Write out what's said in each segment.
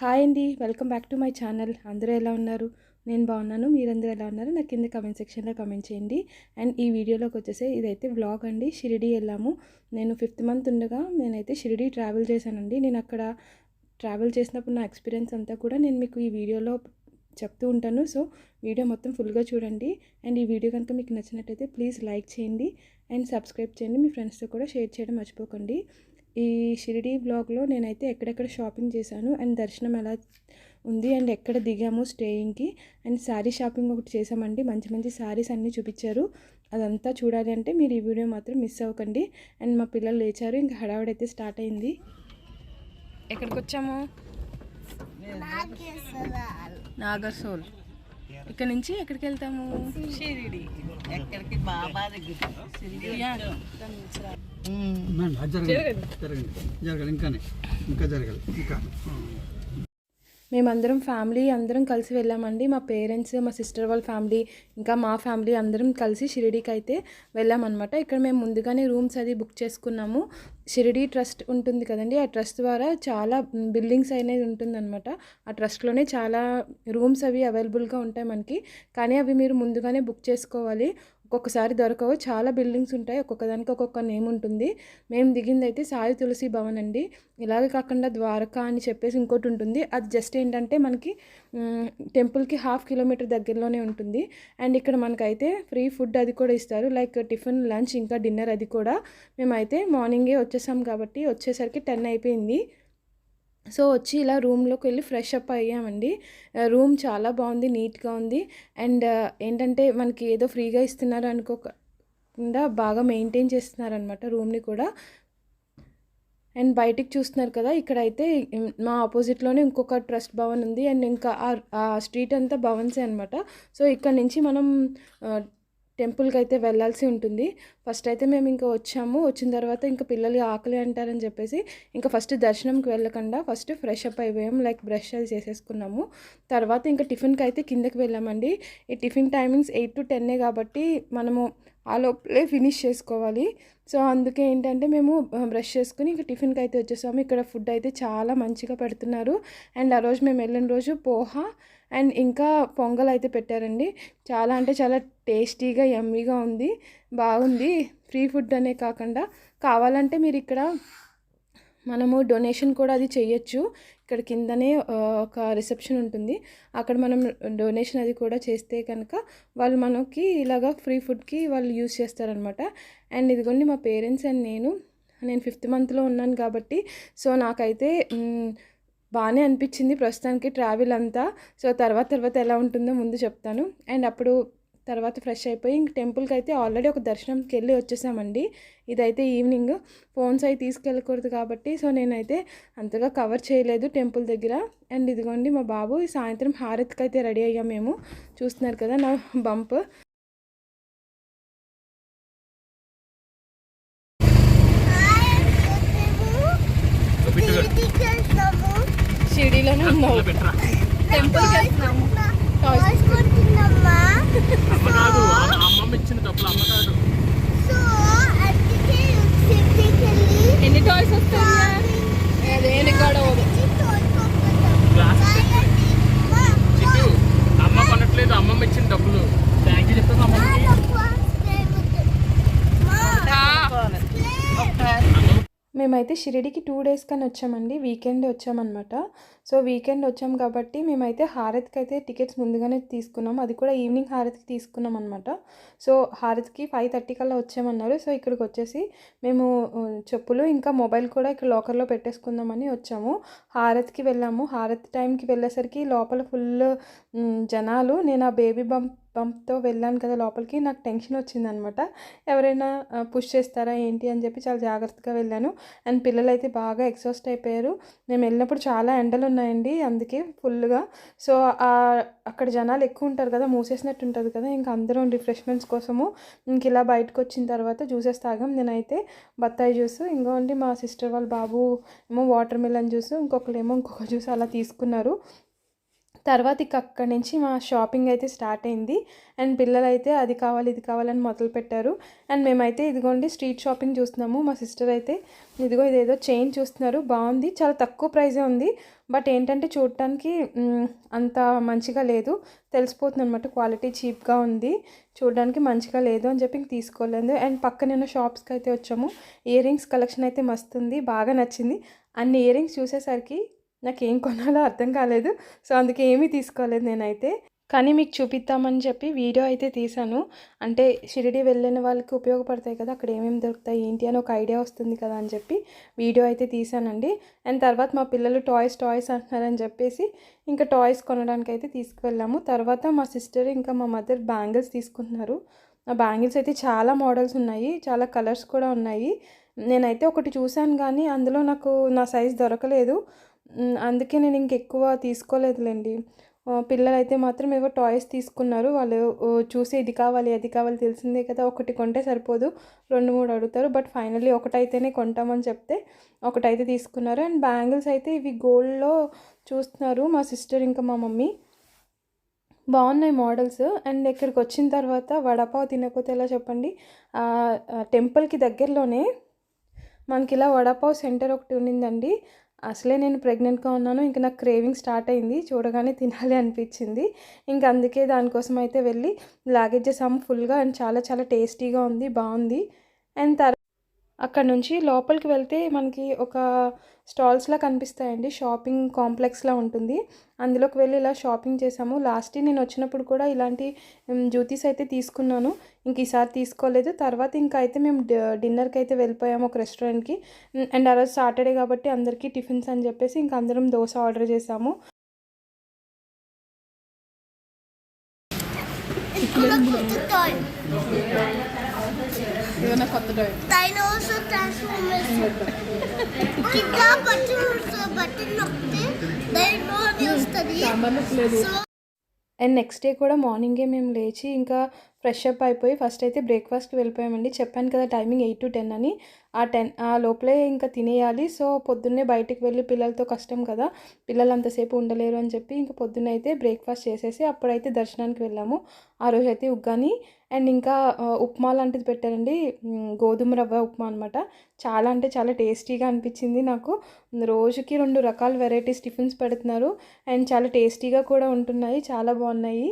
Hi అండి welcome back to my channel. అందరూ ఎలా ఉన్నారు? నేను బాగున్నాను మీరందరూ ఎలా ఉన్నారు? నాకు కింద కమెంట్ సెక్షన్లో కమెంట్ చేయండి. అండ్ ఈ వీడియోలోకి వచ్చేసి ఇదైతే వ్లాగ్ అండి షిరిడి వెళ్ళాము. నేను ఫిఫ్త్ మంత్ ఉండగా నేనైతే షిరిడి ట్రావెల్ చేశానండి. నేను అక్కడ ట్రావెల్ చేసినప్పుడు నా ఎక్స్పీరియన్స్ అంతా కూడా నేను మీకు ఈ వీడియోలో చెప్తూ ఉంటాను. సో వీడియో మొత్తం ఫుల్గా చూడండి. అండ్ ఈ వీడియో కనుక మీకు నచ్చినట్టయితే ప్లీజ్ లైక్ చేయండి. అండ్ సబ్స్క్రైబ్ చేయండి. మీ ఫ్రెండ్స్తో కూడా షేర్ చేయడం మర్చిపోకండి. ఈ షిరిడి బ్లాగ్లో నేనైతే ఎక్కడెక్కడ షాపింగ్ చేశాను అండ్ దర్శనం ఎలా ఉంది అండ్ ఎక్కడ దిగాము స్టేయింగ్కి అండ్ శారీ షాపింగ్ ఒకటి చేసామండి మంచి మంచి శారీస్ అన్నీ చూపించారు. అదంతా చూడాలి అంటే మీరు ఈ వీడియో మాత్రం మిస్ అవ్వకండి. అండ్ మా పిల్లలు లేచారు. ఇంకా హడావిడైతే స్టార్ట్ అయింది. ఎక్కడికి వచ్చాము నాగర్సోల్ ఇక్కడ నుంచి ఎక్కడికి వెళ్తాము షిరిడి. ఎక్కడికి? బాబా దగ్గర. ఉండండి, అది జరగండి జరగండి జరగాలి ఇంకానే. ఇంకా జరగాలి ఇంకా. మేమందరం ఫ్యామిలీ అందరం కలిసి వెళ్ళామండి. మా పేరెంట్స్ మా సిస్టర్ వాళ్ళ ఫ్యామిలీ ఇంకా మా ఫ్యామిలీ అందరం కలిసి షిరిడీకి అయితే వెళ్ళామన్నమాట. ఇక్కడ మేము ముందుగానే రూమ్స్ అది బుక్ చేసుకున్నాము. షిరిడీ ట్రస్ట్ ఉంటుంది కదండి. ఆ ట్రస్ట్ ద్వారా చాలా బిల్డింగ్స్ అనేది ఉంటుందన్నమాట. ఆ ట్రస్ట్లోనే చాలా రూమ్స్ అవి అవైలబుల్గా ఉంటాయి మనకి. కానీ అవి మీరు ముందుగానే బుక్ చేసుకోవాలి. ఒక్కొక్కసారి దొరకవు. చాలా బిల్డింగ్స్ ఉంటాయి. ఒక్కొక్క దానికి ఒక్కొక్క నేమ్ ఉంటుంది. మేము దిగింది అయితే సాయి తులసి భవన్ అండి. ఇలాగే కాకుండా ద్వారకా అని చెప్పేసి ఇంకోటి ఉంటుంది. అది జస్ట్ ఏంటంటే మనకి టెంపుల్కి హాఫ్ కిలోమీటర్ దగ్గరలోనే ఉంటుంది. అండ్ ఇక్కడ మనకైతే ఫ్రీ ఫుడ్ అది కూడా ఇస్తారు. లైక్ టిఫిన్ లంచ్ ఇంకా డిన్నర్ అది కూడా. మేమైతే మార్నింగే వచ్చేసాం కాబట్టి వచ్చేసరికి టెన్ అయిపోయింది. సో వచ్చి ఇలా రూమ్లోకి వెళ్ళి ఫ్రెష్ అప్ అయ్యామండి. రూమ్ చాలా బాగుంది నీట్గా ఉంది. అండ్ ఏంటంటే మనకి ఏదో ఫ్రీగా ఇస్తున్నారు అనుకోకుండా బాగా మెయింటైన్ చేస్తున్నారనమాట రూమ్ని కూడా. అండ్ బయటికి చూస్తున్నారు కదా ఇక్కడైతే మా ఆపోజిట్లోనే ఇంకొక ట్రస్ట్ భవన్ ఉంది. అండ్ ఇంకా ఆ- స్ట్రీట్ అంతా భవన్సే అనమాట సో ఇక్కడ నుంచి మనం టెంపుల్కి అయితే వెళ్ళాల్సి ఉంటుంది. ఫస్ట్ అయితే మేము ఇంకా వచ్చాము. వచ్చిన తర్వాత ఇంకా పిల్లలు ఆకలి అంటారని చెప్పేసి ఇంకా ఫస్ట్ దర్శనంకి వెళ్ళకుండా ఫస్ట్ ఫ్రెష్ అప్ అయిపోయాము. లైక్ బ్రష్ అది చేసేసుకున్నాము. తర్వాత ఇంకా టిఫిన్కి అయితే కిందకి వెళ్ళామండి. ఈ టిఫిన్ టైమింగ్స్ ఎయిట్ టు టెన్నే కాబట్టి మనము ఆ లోపలే ఫినిష్ చేసుకోవాలి. సో అందుకే ఏంటంటే మేము బ్రష్ చేసుకుని ఇంకా టిఫిన్కి అయితే వచ్చేసాము. ఇక్కడ ఫుడ్ అయితే చాలా మంచిగా పెడుతున్నారు. అండ్ ఆ రోజు మేము వెళ్ళిన రోజు పోహా అండ్ ఇంకా పొంగల్ అయితే పెట్టారండి. చాలా అంటే చాలా టేస్టీగా యమ్మీగా ఉంది. బాగుంది. ఫ్రీ ఫుడ్ అనే కాకుండా కావాలంటే మీరు ఇక్కడ మనము డొనేషన్ కూడా అది చేయొచ్చు. ఇక్కడ కిందనే ఒక రిసెప్షన్ ఉంటుంది. అక్కడ మనం డొనేషన్ అది కూడా చేస్తే కనుక వాళ్ళు మనకి ఇలాగా ఫ్రీ ఫుడ్కి వాళ్ళు యూస్ చేస్తారనమాట. అండ్ ఇదిగోండి మా పేరెంట్స్ అండ్ నేను. నేను ఫిఫ్త్ మంత్లో ఉన్నాను కాబట్టి సో నాకైతే బాగానే అనిపించింది ప్రస్తుతానికి ట్రావెల్ అంతా. సో తర్వాత తర్వాత ఎలా ఉంటుందో ముందు చెప్తాను. అండ్ అప్పుడు తర్వాత ఫ్రెష్ అయిపోయి ఇంక టెంపుల్కి అయితే ఆల్రెడీ ఒక దర్శనంకి వెళ్ళి వచ్చేసామండి. ఇదైతే ఈవినింగ్ ఫోన్స్ అవి తీసుకెళ్ళకూడదు కాబట్టి సో నేనైతే అంతగా కవర్ చేయలేదు టెంపుల్ దగ్గర. అండ్ ఇదిగోండి మా బాబు ఈ సాయంత్రం హారతికి అయితే రెడీ అయ్యాం మేము. చూస్తున్నారు కదా నా బంప్. షిరిడీలోనే ఉన్నావు టెంపుల్కి వెళ్తున్నాము. అమ్మ కాదు అమ్మమ్మ ఇచ్చిన డబ్బులు అమ్మ కాదు. ఎన్ని టాయ్స్ వస్తాయి? చిట్టు అమ్మ కొనట్లేదు అమ్మమ్మ ఇచ్చిన డబ్బులు. థ్యాంక్ యూ చెప్తాను అమ్మమ్మకి మేమైతే షిరిడికి టూ డేస్ కానీ వచ్చామండి వీకెండ్ వచ్చామన్నమాట. సో వీకెండ్ వచ్చాం కాబట్టి మేమైతే హారతికి అయితే టికెట్స్ ముందుగానే తీసుకున్నాం. అది కూడా ఈవినింగ్ హారతికి తీసుకున్నాం అనమాట సో హారతికి ఫైవ్ థర్టీ కల్లా వచ్చామన్నారు. సో ఇక్కడికి వచ్చేసి మేము చెప్పులు ఇంకా మొబైల్ కూడా ఇక్కడ లాకర్లో పెట్టేసుకుందామని వచ్చాము. హారతికి వెళ్ళాము. హారతి టైంకి వెళ్ళేసరికి లోపల ఫుల్ జనాలు. నేను ఆ బేబీ బంప్ బంప్తో వెళ్ళాను కదా లోపలికి. నాకు టెన్షన్ వచ్చిందనమాట ఎవరైనా పుష్ చేస్తారా ఏంటి అని చెప్పి చాలా జాగ్రత్తగా వెళ్ళాను. అండ్ పిల్లలు అయితే బాగా ఎక్సాస్ట్ అయిపోయారు. మేము వెళ్ళినప్పుడు చాలా ఎండలు ఉన్నాయండి అందుకే ఫుల్గా. సో అక్కడ జనాలు ఎక్కువ ఉంటారు కదా మూసేసినట్టు ఉంటుంది కదా ఇంకా అందరం రిఫ్రెష్మెంట్స్ కోసము ఇంక ఇలా బయటకు వచ్చిన తర్వాత జ్యూసెస్ తాగాం. నేనైతే బత్తాయి జ్యూస్ ఇంకోండి మా సిస్టర్ వాళ్ళ బాబు ఏమో వాటర్ మిలన్ జ్యూస్ ఇంకొకరు ఏమో ఇంకొక జ్యూస్ అలా తీసుకున్నారు. తర్వాత ఇక అక్కడి నుంచి మా షాపింగ్ అయితే స్టార్ట్ అయింది. అండ్ పిల్లలు అయితే అది కావాలి ఇది కావాలని మొదలు పెట్టారు. అండ్ మేమైతే ఇదిగోండి స్ట్రీట్ షాపింగ్ చూస్తున్నాము. మా సిస్టర్ అయితే ఇదిగో ఇదేదో చైన్ చూస్తున్నారు. బాగుంది. చాలా తక్కువ ప్రైజే ఉంది. బట్ ఏంటంటే చూడటానికి అంత మంచిగా లేదు. తెలిసిపోతుంది అనమాట క్వాలిటీ చీప్గా ఉంది. చూడడానికి మంచిగా లేదు అని చెప్పి తీసుకోలేదు. అండ్ పక్కన ఉన్న షాప్స్కి అయితే వచ్చాము. ఇయర్ రింగ్స్ కలెక్షన్ అయితే మస్తుంది బాగా నచ్చింది. అన్ని ఇయర్ రింగ్స్ చూసేసరికి నాకు ఏం కొనాలో అర్థం కాలేదు. సో అందుకే ఏమీ తీసుకోలేదు నేనైతే. కానీ మీకు చూపిద్దామని చెప్పి వీడియో అయితే తీశాను. అంటే షిరిడి వెళ్ళిన వాళ్ళకి ఉపయోగపడతాయి కదా అక్కడ ఏమేమి దొరుకుతాయి ఏంటి అని ఒక ఐడియా వస్తుంది కదా అని చెప్పి వీడియో అయితే తీశానండి. అండ్ తర్వాత మా పిల్లలు టాయ్స్ టాయ్స్ అంటున్నారని చెప్పేసి ఇంకా టాయ్స్ కొనడానికి అయితే తీసుకువెళ్ళాము. తర్వాత మా సిస్టర్ ఇంకా మా మదర్ బ్యాంగిల్స్ తీసుకుంటున్నారు. ఆ బ్యాంగిల్స్ అయితే చాలా మోడల్స్ ఉన్నాయి చాలా కలర్స్ కూడా ఉన్నాయి. నేనైతే ఒకటి చూశాను కానీ అందులో నాకు నా సైజ్ దొరకలేదు. అందుకే నేను ఇంకెక్కువ తీసుకోలేదులేండి. పిల్లలైతే పిల్లలు అయితే మాత్రం ఏవో టాయ్స్ తీసుకున్నారు. వాళ్ళు చూసి ఇది కావాలి అది కావాలి తెలిసిందే కదా. ఒకటి కొంటే సరిపోదు. రెండు మూడు అడుగుతారు. బట్ ఫైనల్లీ ఒకటైతేనే కొంటామని చెప్తే ఒకటైతే తీసుకున్నారు. అండ్ బ్యాంగిల్స్ అయితే ఇవి గోల్డ్లో చూస్తున్నారు మా సిస్టర్ ఇంకా మా మమ్మీ. బాగున్నాయి మోడల్స్. అండ్ ఇక్కడికి వచ్చిన తర్వాత వడపావ్ తినకపోతే ఎలా చెప్పండి? టెంపుల్కి దగ్గరలోనే మనకి ఇలా వడపావ్ సెంటర్ ఒకటి ఉండిందండి. అసలే నేను ప్రెగ్నెంట్గా ఉన్నాను ఇంకా నాకు క్రేవింగ్ స్టార్ట్ అయింది చూడగానే తినాలి అనిపించింది. ఇంకా అందుకే దానికోసం అయితే వెళ్ళి లాగేజ్ చేసాము ఫుల్గా అండ్ చాలా చాలా టేస్టీగా ఉంది బాగుంది. అండ్ తర్వాత అక్కడ నుంచి లోపలికి వెళ్తే మనకి ఒక స్టాల్స్లా కనిపిస్తాయండి. షాపింగ్ కాంప్లెక్స్లా ఉంటుంది. అందులోకి వెళ్ళి ఇలా షాపింగ్ చేసాము లాస్ట్ నేను వచ్చినప్పుడు కూడా ఇలాంటి జ్యూతీస్ అయితే తీసుకున్నాను. ఇంక ఈసారి తీసుకోలేదు. తర్వాత ఇంకా అయితే మేము డిన్నర్కి అయితే వెళ్ళిపోయాము ఒక రెస్టారెంట్కి అండ్ ఆ రోజు సాటర్డే కాబట్టి అందరికీ టిఫిన్స్ అని చెప్పేసి ఇంక అందరం దోశ ఆర్డర్ చేసాము ఏదైనా కొత్త టాయ్ Dinosaur transformation. ఇంకా బట్టలు బట్టలు నొక్కితే దైనో అని వస్తుంది. సాంబార్లో లేదు సో అండ్ నెక్స్ట్ డే కూడా మార్నింగే మేము లేచి ఇంకా ఫ్రెష్ అప్ అయిపోయి ఫస్ట్ అయితే బ్రేక్ఫాస్ట్కి వెళ్ళిపోయామండి. చెప్పాను కదా టైమింగ్ ఎయిట్ టు టెన్ అని. ఆ టెన్ ఆ లోపలే ఇంకా తినేయాలి. సో పొద్దున్నే బయటికి వెళ్ళి పిల్లలతో కష్టం కదా పిల్లలు అంతసేపు ఉండలేరు అని చెప్పి ఇంకా పొద్దున్న అయితే బ్రేక్ఫాస్ట్ చేసేసి అప్పుడైతే దర్శనానికి వెళ్ళాము. ఆ రోజు అయితే ఉగ్గాని అండ్ ఇంకా ఉప్మా లాంటిది పెట్టారండి. గోధుమ రవ్వ ఉప్మా అనమాట చాలా అంటే చాలా టేస్టీగా అనిపించింది నాకు. రోజుకి రెండు రకాల వెరైటీస్ టిఫిన్స్ పెడుతున్నారు. అండ్ చాలా టేస్టీగా కూడా ఉంటున్నాయి. చాలా బాగున్నాయి.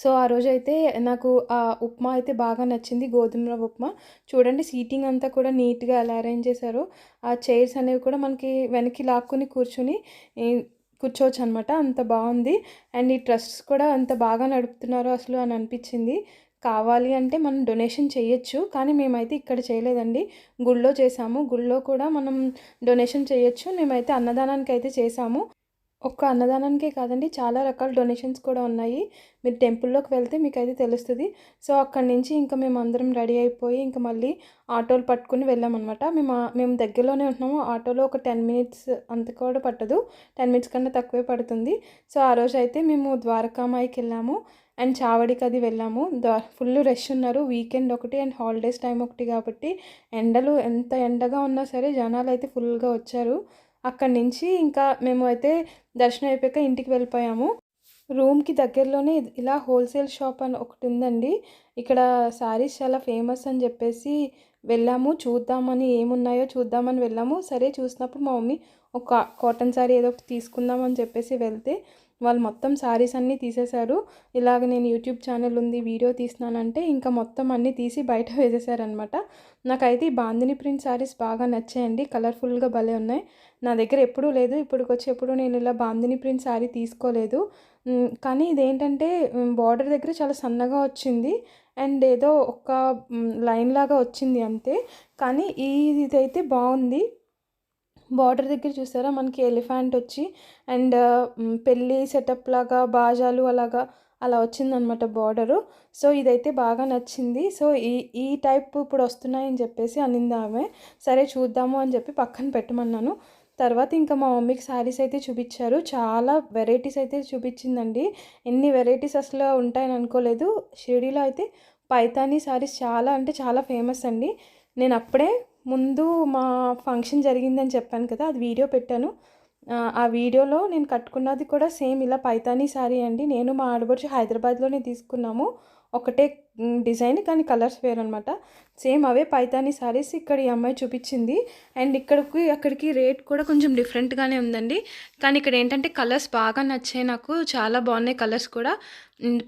సో ఆ రోజు అయితే నాకు ఆ ఉప్మా అయితే బాగా నచ్చింది గోధుమ రవ్వ ఉప్మా. చూడండి సీటింగ్ అంతా కూడా నీట్గా ఎలా అరేంజ్ చేశారో. ఆ చైర్స్ అనేవి కూడా మనకి వెనక్కి లాక్కుని కూర్చుని కూర్చోవచ్చు అనమాట అంత బాగుంది. అండ్ ఈ ట్రస్ట్స్ కూడా అంత బాగా నడుపుతున్నారు అసలు అని అనిపించింది. కావాలి అంటే మనం డొనేషన్ చేయొచ్చు కానీ మేమైతే ఇక్కడ చేయలేదండి. గుళ్ళో చేసాము. గుళ్ళో కూడా మనం డొనేషన్ చేయొచ్చు. మేమైతే అన్నదానానికి అయితే చేసాము. ఒక్క అన్నదానానికే కాదండి చాలా రకాల డొనేషన్స్ కూడా ఉన్నాయి. మీరు టెంపుల్లోకి వెళ్తే మీకు అయితే తెలుస్తుంది. సో అక్కడి నుంచి ఇంకా మేము అందరం రెడీ అయిపోయి ఇంకా మళ్ళీ ఆటోలు పట్టుకుని వెళ్ళామన్నమాట. మేము మేము దగ్గరలోనే ఉంటున్నాము. ఆటోలో ఒక టెన్ మినిట్స్ అంత కూడా పట్టదు. టెన్ మినిట్స్ కన్నా తక్కువే పడుతుంది. సో ఆ రోజు అయితే మేము ద్వారకామాయికి వెళ్ళాము. అండ్ చావడికి అది వెళ్ళాము. ద ఫుల్ రష్ ఉన్నారు. వీకెండ్ ఒకటి అండ్ హాలిడేస్ టైం ఒకటి కాబట్టి ఎండలు ఎంత ఎండగా ఉన్నా సరే జనాలు అయితే ఫుల్గా వచ్చారు. అక్కడి నుంచి ఇంకా మేము అయితే దర్శనం అయిపోయాక ఇంటికి వెళ్ళిపోయాము. రూమ్కి దగ్గరలోనే ఇలా హోల్సేల్ షాప్ అని ఒకటి ఉందండి. ఇక్కడ శారీస్ చాలా ఫేమస్ అని చెప్పేసి వెళ్ళాము. చూద్దామని ఏమున్నాయో చూద్దామని వెళ్ళాము. సరే చూసినప్పుడు మా మమ్మీ ఒక కాటన్ శారీ ఏదో ఒకటి తీసుకుందామని చెప్పేసి వెళ్తే వాళ్ళు మొత్తం శారీస్ అన్నీ తీసేశారు. ఇలాగ నేను యూట్యూబ్ ఛానల్ ఉంది వీడియో తీసినానంటే ఇంకా మొత్తం అన్నీ తీసి బయట వేసేసారనమాట నాకైతే ఈ బాందిని ప్రింట్ శారీస్ బాగా నచ్చాయండి. కలర్ఫుల్గా భలే ఉన్నాయి. నా దగ్గర ఎప్పుడూ లేదు. ఇప్పటికి వచ్చి ఎప్పుడు నేను ఇలా బాందిని ప్రింట్ శారీ తీసుకోలేదు. కానీ ఇదేంటంటే బార్డర్ దగ్గర చాలా సన్నగా వచ్చింది. అండ్ ఏదో ఒక లైన్ లాగా వచ్చింది అంతే. కానీ ఈ ఇదైతే బాగుంది. బార్డర్ దగ్గర చూసారా? మనకి ఎలిఫెంట్ వచ్చి అండ్ పెళ్ళి సెటప్ లాగా బాజాలు అలాగా అలా వచ్చిందనమాట బార్డరు. సో ఇదైతే బాగా నచ్చింది. సో ఈ ఈ టైప్ ఇప్పుడు వస్తున్నాయని చెప్పేసి అనింది ఆమె. సరే చూద్దాము అని చెప్పి పక్కన పెట్టమన్నాను. తర్వాత ఇంకా మా మమ్మీకి శారీస్ అయితే చూపించారు. చాలా వెరైటీస్ అయితే చూపించిందండి. ఎన్ని వెరైటీస్ అసలు ఉంటాయని అనుకోలేదు. షిరిడీలో అయితే పైతానీ శారీస్ చాలా అంటే చాలా ఫేమస్ అండి. నేను అప్పుడే ముందు మా ఫంక్షన్ జరిగిందని చెప్పాను కదా అది వీడియో పెట్టాను. ఆ, వీడియోలో నేను కట్టుకున్నది కూడా సేమ్ ఇలా పైతానీ శారీ అండి. నేను మా ఆడబడుచు హైదరాబాద్లోనే తీసుకున్నాము. ఒకటే డిజైన్ కానీ కలర్స్ వేరు అనమాట సేమ్ అవే పైతాని శారీస్ ఇక్కడ ఈ అమ్మాయి చూపించింది. అండ్ ఇక్కడికి అక్కడికి రేట్ కూడా కొంచెం డిఫరెంట్గానే ఉందండి. కానీ ఇక్కడ ఏంటంటే కలర్స్ బాగా నచ్చాయి నాకు. చాలా బాగున్నాయి కలర్స్ కూడా.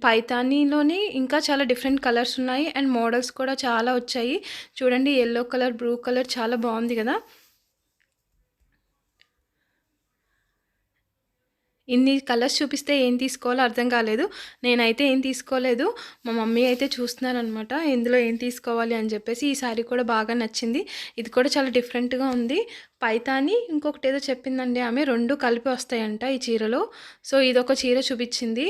పైతానీలోని ఇంకా చాలా డిఫరెంట్ కలర్స్ ఉన్నాయి. అండ్ మోడల్స్ కూడా చాలా వచ్చాయి. చూడండి ఎల్లో కలర్ బ్లూ కలర్ చాలా బాగుంది కదా. ఇన్ని కలర్స్ చూపిస్తే ఏం తీసుకోవాలో అర్థం కాలేదు. నేనైతే ఏం తీసుకోలేదు. మా మమ్మీ అయితే చూస్తున్నారనమాట ఇందులో ఏం తీసుకోవాలి? అని చెప్పేసి ఈ శారీ కూడా బాగా నచ్చింది. ఇది కూడా చాలా డిఫరెంట్గా ఉంది. పైతాని ఇంకొకటి ఏదో చెప్పిందండి ఆమె రెండు కలిపి వస్తాయంట ఈ చీరలో. సో ఇదొక చీర చూపించింది.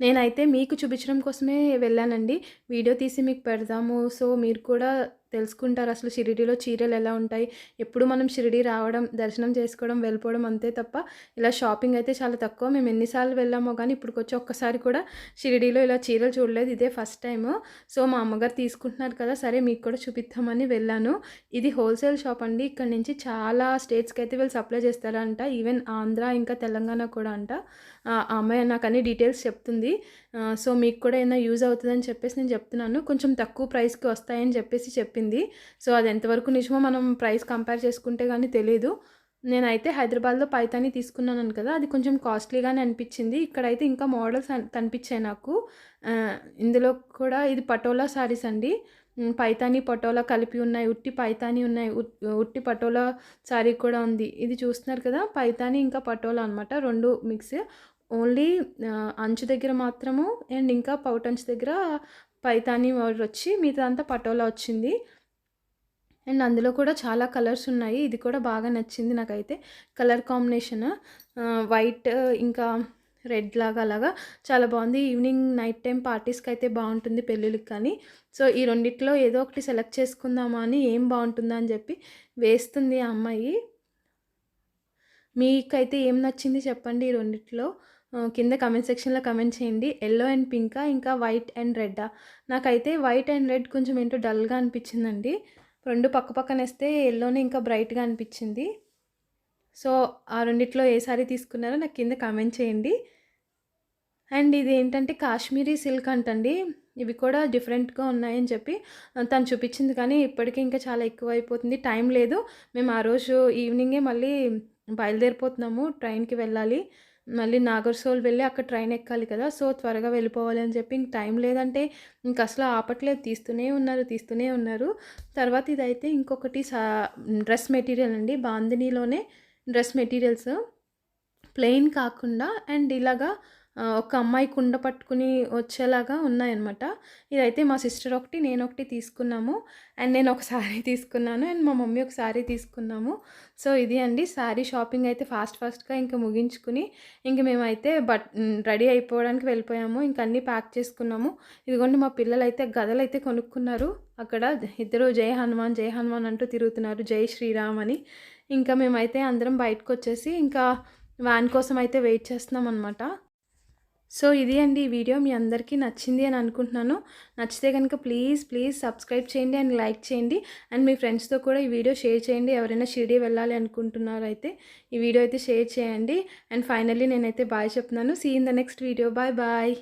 నేనైతే మీకు చూపించడం కోసమే వెళ్ళానండి. వీడియో తీసి మీకు పెడదాము. సో మీరు కూడా తెలుసుకుంటారు అసలు షిరిడీలో చీరలు ఎలా ఉంటాయి ఎప్పుడు మనం షిరిడి రావడం దర్శనం చేసుకోవడం వెళ్ళిపోవడం అంతే తప్ప ఇలా షాపింగ్ అయితే చాలా తక్కువ. మేము ఎన్నిసార్లు వెళ్ళామో కానీ ఇప్పుడు వచ్చి ఒక్కసారి కూడా షిరిడీలో ఇలా చీరలు చూడలేదు. ఇదే ఫస్ట్ టైము. సో మా అమ్మగారు తీసుకుంటున్నారు కదా సరే మీకు కూడా చూపిద్దామని వెళ్ళాను. ఇది హోల్సేల్ షాప్ అండి. ఇక్కడ నుంచి చాలా స్టేట్స్కి అయితే వీళ్ళు సప్లై చేస్తారంట. ఈవెన్ ఆంధ్ర ఇంకా తెలంగాణ కూడా అంట. ఆ అమ్మాయి నాకు అన్ని డీటెయిల్స్ చెప్తుంది. సో మీకు కూడా ఏమైనా యూజ్ అవుతుందని చెప్పేసి నేను చెప్తున్నాను. కొంచెం తక్కువ ప్రైస్కి వస్తాయని చెప్పేసి చెప్పింది. సో అది ఎంతవరకు నిజమో మనం ప్రైస్ కంపేర్ చేసుకుంటే కానీ తెలియదు నేనైతే హైదరాబాద్లో పైతాని తీసుకున్నాను కదా అది కొంచెం కాస్ట్లీగానే అనిపించింది. ఇక్కడైతే ఇంకా మోడల్స్ కనిపించాయి నాకు. ఇందులో కూడా ఇది పటోలా శారీస్ అండి. పైతాని పటోలా కలిపి ఉన్నాయి ఉట్టి పైతాని ఉన్నాయి ఉట్టి పటోలా శారీ కూడా ఉంది. ఇది చూస్తున్నారు కదా పైతాని ఇంకా పటోలా అనమాట రెండు మిక్స్. ఓన్లీ అంచు దగ్గర మాత్రము అండ్ ఇంకా పౌట్ అంచు దగ్గర పైతాని border వచ్చి మిగతా అంతా పటోలా వచ్చింది. అండ్ అందులో కూడా చాలా కలర్స్ ఉన్నాయి. ఇది కూడా బాగా నచ్చింది నాకైతే. కలర్ కాంబినేషన్ వైట్ ఇంకా రెడ్ లాగా అలాగా చాలా బాగుంది. ఈవినింగ్ నైట్ టైం పార్టీస్కి అయితే బాగుంటుంది పెళ్ళిళ్ళకి కానీ. సో ఈ రెండిట్లో ఏదో ఒకటి సెలెక్ట్ చేసుకుందామా అని ఏం బాగుంటుందా అని చెప్పి వేస్తుంది ఆ అమ్మాయి. మీకైతే ఏం నచ్చింది చెప్పండి ఈ రెండిట్లో? కింద కమెంట్ సెక్షన్లో కమెంట్ చేయండి. ఎల్లో అండ్ పింకా ఇంకా వైట్ అండ్ రెడ్డా. నాకైతే వైట్ అండ్ రెడ్ కొంచెం ఏంటో డల్గా అనిపించిందండి. రెండు పక్క పక్కన వేస్తే ఎల్లోనే ఇంకా బ్రైట్గా అనిపించింది. సో ఆ రెండిట్లో ఏ సారీ తీసుకున్నారో నాకు కింద కామెంట్ చేయండి. అండ్ ఇది ఏంటంటే కాశ్మీరీ సిల్క్ అంటండి. ఇవి కూడా డిఫరెంట్గా ఉన్నాయని చెప్పి తను చూపించింది కానీ ఇప్పటికీ ఇంకా చాలా ఎక్కువ అయిపోతుంది టైం లేదు. మేము ఆ రోజు ఈవినింగే మళ్ళీ బయలుదేరిపోతున్నాము ట్రైన్కి వెళ్ళాలి. మళ్ళీ నాగర్సోల్ వెళ్ళి అక్కడ ట్రైన్ ఎక్కాలి కదా సో త్వరగా వెళ్ళిపోవాలి అని చెప్పి ఇంక టైం లేదంటే ఇంక అసలు ఆపట్లేదు. తీస్తూనే ఉన్నారు తీస్తూనే ఉన్నారు. తర్వాత ఇదైతే ఇంకొకటి సా డ్రెస్ మెటీరియల్ అండి. బాందినీలోనే డ్రెస్ మెటీరియల్స్. ప్లెయిన్ కాకుండా అండ్ ఇలాగా ఒక అమ్మాయి కుండ పట్టుకుని వచ్చేలాగా ఉన్నాయన్నమాట. ఇదైతే మా సిస్టర్ ఒకటి నేను ఒకటి తీసుకున్నాము. అండ్ నేను ఒక శారీ తీసుకున్నాను అండ్ మా మమ్మీ ఒక శారీ తీసుకున్నాము. సో ఇది అండి. శారీ షాపింగ్ అయితే ఫాస్ట్ ఫాస్ట్గా ఇంకా ముగించుకుని ఇంక మేమైతే బట్ రెడీ అయిపోవడానికి వెళ్ళిపోయాము. ఇంక అన్నీ ప్యాక్ చేసుకున్నాము. ఇదిగోండి మా పిల్లలు అయితే గదలు అయితే కొనుక్కున్నారు. అక్కడ ఇద్దరు జై హనుమాన్ జై హనుమాన్ అంటూ తిరుగుతున్నారు. జై శ్రీరామ్ అని. ఇంకా మేమైతే అందరం బయటకు వచ్చేసి ఇంకా వ్యాన్ కోసం అయితే వెయిట్ చేస్తున్నాం అనమాట సో ఇది అండి ఈ వీడియో. మీ అందరికీ నచ్చింది అని అనుకుంటున్నాను. నచ్చితే కనుక ప్లీజ్ ప్లీజ్ సబ్స్క్రైబ్ చేయండి అండ్ లైక్ చేయండి. అండ్ మీ ఫ్రెండ్స్తో కూడా ఈ వీడియో షేర్ చేయండి. ఎవరైనా షిరిడి వెళ్ళాలి అనుకుంటున్నారో అయితే ఈ వీడియో అయితే షేర్ చేయండి. అండ్ ఫైనల్లీ నేనైతే బాయ్ చెప్తున్నాను. See in the next video bye bye